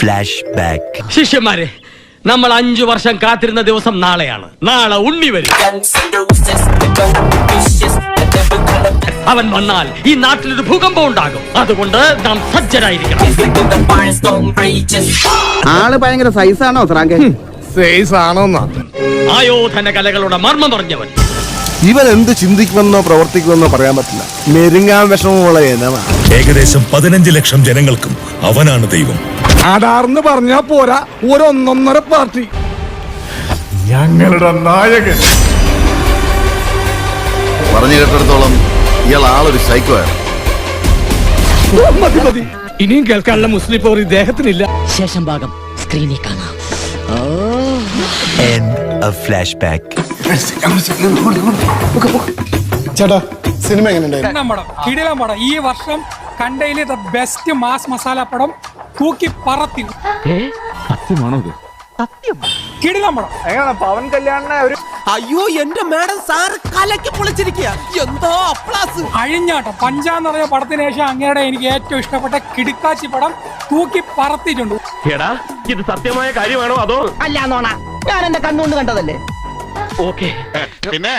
Flash back ശിഷ്യന്മാരെ നമ്മൾ അഞ്ചു വർഷം കാത്തിരുന്ന ദിവസം നാളെയാണ്. നാളെ ഉണ്ണി വരും. അവൻ വന്നാൽ ഈ നാട്ടിലൊരു ഭൂകമ്പം ഉണ്ടാകും. അതുകൊണ്ട് നാം സജ്ജരായിരിക്കണം. ആൾ ഭയങ്കര സൈസാണോ ആയോധന കലകളുടെ മർമ്മം പറഞ്ഞവൻ. ഇവൻ എന്ത് ചിന്തിക്കുമെന്നോ പ്രവർത്തിക്കുമെന്നോ പറയാൻ പറ്റില്ല. മെരുങ്ങാൻ വിഷമമുള്ള ഏകദേശം പതിനഞ്ച് ലക്ഷം ജനങ്ങൾക്കും അവനാണ് ദൈവം. ആധാർന്ന് പറഞ്ഞാ പോരാ. ഒരൊന്നൊന്നര പാർട്ടി. ഞങ്ങളുടെ നായകൻ. പറഞ്ഞു കേട്ടിടത്തോളം ഇയാൾ ആളൊരു സൈക്കോ ആണ്. മതി മതി. ഇനിയും കേൾക്കാനുള്ള മുസ്ലിം പോർ ഇദ്ദേഹത്തിനില്ല. ശേഷം ഭാഗം സ്ക്രീനിൽ കാണാം. ഓഫ് ഫ്ലാഷ് ബാക്ക് ചേട്ടാ സിനിമ എങ്ങനെയുണ്ടായിരുന്നു? കിടിലം പടം കിടിലം പടം ഈ വർഷം കണ്ടയിലെ ദ ബെസ്റ്റ് മാസ് മസാല പടം തൂക്കി പറത്തി. കിടിലം പടം അയ്യോ എന്റെ മാഡം സാറ് കലക്കി പൊളിച്ചിരിക്കുക എന്തോ അപ്ലാസ്. അഴിഞ്ഞാട്ടം. പഞ്ചാന്ന് പറഞ്ഞ പടത്തിന് ശേഷം അങ്ങയുടെ എനിക്ക് ഏറ്റവും ഇഷ്ടപ്പെട്ട കിടുക്കാച്ചി പടം തൂക്കി പറത്തിയിട്ടുണ്ട്. എടാ ഇത് സത്യമായ കാര്യമാണോ അതോ അല്ല നോണ. ഞാൻ എന്റെ കണ്ണുകൊണ്ട് കണ്ടതല്ലേ? ഓക്കെ. പിന്നെ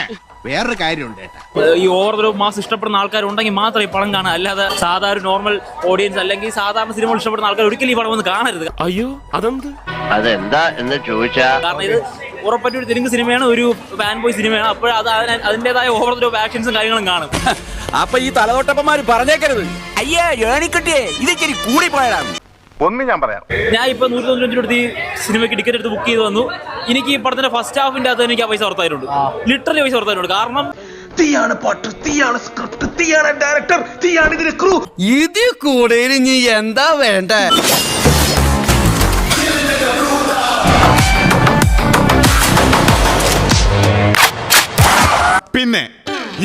വേറൊരു കാര്യമുണ്ട് ഏട്ടാ. ഈ ഓവർ മാസ് ഇഷ്ടപ്പെടുന്ന ആൾക്കാരുണ്ടെങ്കിൽ മാത്രമേ ഈ പടം കാണാൻ അല്ലാതെ സാധാരണ നോർമൽ ഓഡിയൻസ് അല്ലെങ്കിൽ സാധാരണ സിനിമകൾ ഇഷ്ടപ്പെടുന്ന ആൾക്കാർ ഒരിക്കലും ഈ പടം ഒന്ന് കാണരുത്. അയ്യോ അതെന്ത്? അതെന്താ എന്ന് ചോദിച്ചാ കാരണം ഇത് ഉറപ്പറ്റി ഒരു തെലുങ്ക് സിനിമയാണ് ഒരു ഫാൻ ബോയ് സിനിമയാണ് അപ്പോൾ അത് അതിന് അതിന്റേതായ ഓവർ ദ്രോ ആക്ഷൻസും കാര്യങ്ങളും കാണും. അപ്പൊ ഈ തലതോട്ടപ്പന്മാര് പറഞ്ഞേക്കരുത്. അയ്യേ ഇത് ഇച്ചിരി കൂടി പോയതാണ് ഒന്ന് ഞാൻ പറയാം. ഞാൻ ഇപ്പൊ നൂറ്റി തൊണ്ണൂറ്റി അടുത്ത് ഈ സിനിമയ്ക്ക് ടിക്കറ്റ് എടുത്ത് ബുക്ക് ചെയ്ത് വന്നു. എനിക്ക് ഈ പടത്തിന്റെ ഫസ്റ്റ് ഹാഫിന്റെ അകത്ത് എനിക്ക് ആ പൈസ ഓർത്തായിട്ടുണ്ട് ലിറ്ററലി പൈസ ഓർത്തായിട്ടുണ്ട് കാരണം തീയാണ് പാട്ട് തീയാണ് സ്ക്രിപ്റ്റ് തീയാണ് ഡയറക്ടർ തീയാണ് ഇതിന്റെ ക്രൂ ഇതിൽ കൂടെ ഇനി എന്താ വേണ്ട? പിന്നെ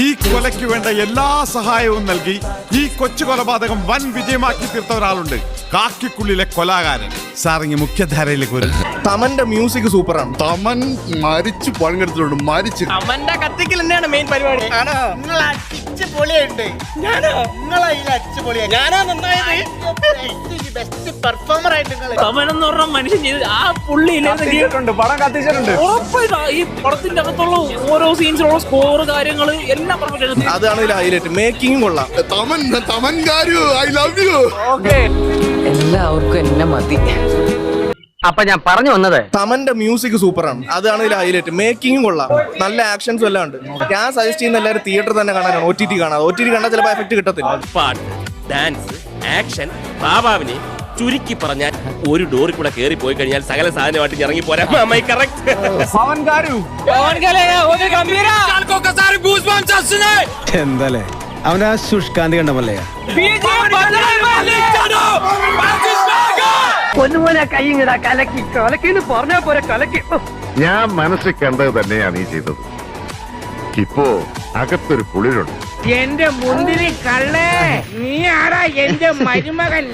ഈ കൊലയ്ക്ക് വേണ്ട എല്ലാ സഹായവും നൽകി ഈ കൊച്ചു കൊലപാതകം വൻ വിജയമാക്കി തീർത്ത ഒരാളുണ്ട് കാക്കിക്കുള്ളിലെ കൊലാകാരൻ. സാർ ഇങ്ങ് മുഖ്യധാരയിലേക്ക് വരും. തമന്റെ മ്യൂസിക് സൂപ്പറാണ്. തമൻ മരിച്ചു പണിയെടുത്തിട്ടുണ്ട് മരിച്ചു. അവന്റെ കത്തിക്കൽ തന്നെയാണ് മെയിൻ പരിപാടി. നിങ്ങൾ അടിച്ച് പൊളിയുണ്ട്. ഞാനോ? നിങ്ങളെ അടിച്ച് പൊളിയാ. ഞാനാ നന്നായത്? ബെസ്റ്റ് പെർഫോമർ ആയിട്ട് നിങ്ങൾ പറഞ്ഞ മനുഷ്യൻ ചെയ്ത് ആ പുള്ളി പടം കത്തിച്ചിട്ടുണ്ട്. ഉറപ്പായിട്ടും ഈ പടത്തിന്റെ അകത്തുള്ള ഓരോ സീൻസിലുള്ള സ്കോർ കാര്യങ്ങൾ എല്ലാം പെർഫെക്റ്റ് അതാണ് ഹൈലൈറ്റ് മേക്കിംഗ് കൊള്ളാം. തമൻ തമൻ കാരു ഐ ലവ് യു എല്ലാവർക്കും എന്നെ മതി. അപ്പൊ ഞാൻ പറഞ്ഞു വന്നത് തമന്റെ മ്യൂസിക് സൂപ്പറാണ്. അതാണ് ഇതിൽ ഹൈലൈറ്റ് മേക്കിംഗും കൊള്ളാം. നല്ല ആക്ഷൻസും എല്ലാം ഉണ്ട്. ഞാൻ സജസ്റ്റ് ചെയ്യുന്ന എല്ലാവരും തിയേറ്റർ തന്നെ കാണാനാണ്. ഒ ടി ടി കാണാം. ഒ ടി ടി കണ്ടാൽ ചിലപ്പോൾ എഫക്ട് കിട്ടത്തില്ല. പാട്ട് ഡാൻസ് ആക്ഷൻ ബാബാവിനെ ചുരുക്കി പറഞ്ഞാൽ ഒരു ഡോറി കൂടെ കേറി പോയി കഴിഞ്ഞാൽ സകല സാധനമായിട്ട് ഇറങ്ങി പോരാ അമ്മ കറക്റ്റ് അവന്റെ ആ ശുഷ്കാന്തി കണ്ടമല്ലേ കൈ ഇങ്ങടാ കലക്കി കലക്കിന്ന് പറഞ്ഞാ പോരെ കലക്കി. ഞാൻ മനസ്സിൽ കണ്ടത് തന്നെയാണ് ഈ ചെയ്തത്. ഇപ്പോ അകത്തൊരു കുളിരുണ്ട്. എന്റെ മുന്തിരി കള്ളേ നീ ആരാ എന്റെ മരുമകൻ?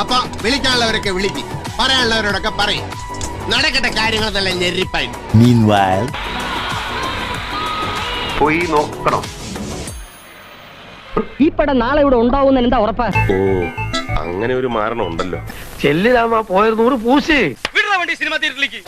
അപ്പൊ വിളിക്കാനുള്ളവരൊക്കെ വിളിക്കും. പറയാനുള്ളവരോടൊക്കെ പറയും. നടക്കട്ടെ കാര്യങ്ങൾ നല്ല ഞെരിപ്പായി പോയി നോക്കണം. ഈ പടം നാളെ ഇവിടെ ഉണ്ടാവുന്ന എന്താ ഉറപ്പാ? ഓ അങ്ങനെ ഒരു മാരണം ഉണ്ടല്ലോ. ചെല്ലിതാമ പോയത് നൂറ് പൂശി. സിനിമ തിയേറ്ററിലേക്ക്.